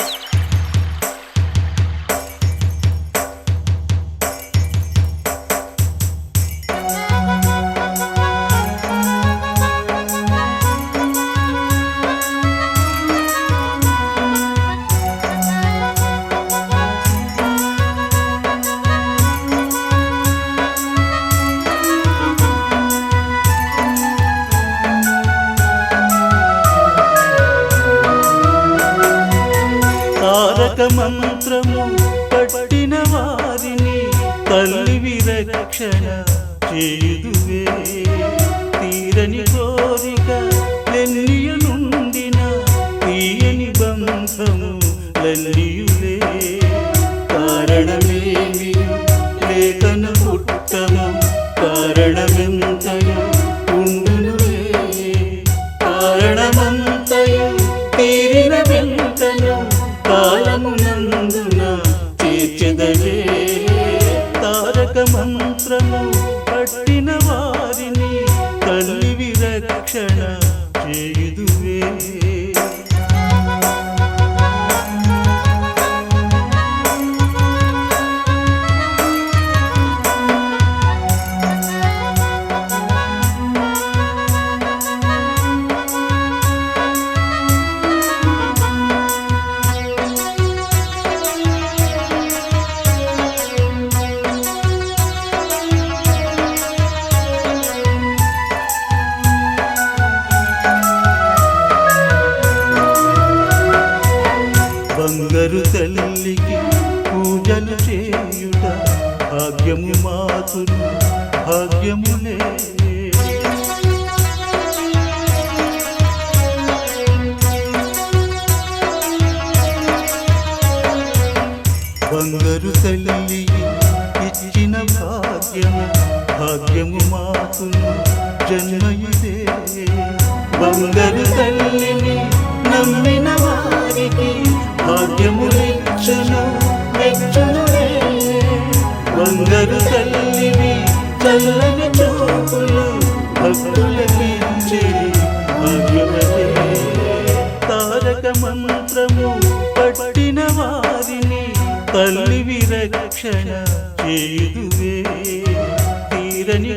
you మంత్రము పట్టిన వారిని తల్లి విరక్షణ చేయుదువే. తీరని కోరిక లెన్నియ తీయని బంధము లల్లియులే కారణమేమి తీర్చెదలే తారక మంత్రము పూజలు చేయుట భాగ్యము మాతులు భాగ్యములే బంగారు తల్లి ఇచ్చిన భాగ్యము భాగ్యము మాతులు జన్మయుదే బంగారు తల్లిని నమ్మిన వారికి భాగ్యములిచ్చును మెచ్చునుడే వందరు తల్లివి చల్లని చూపులు భక్తులకించి మహిమలే తారక మంత్రము పట్టిన వారిని తల్లివి రక్షణ చేయుదువే. తీరని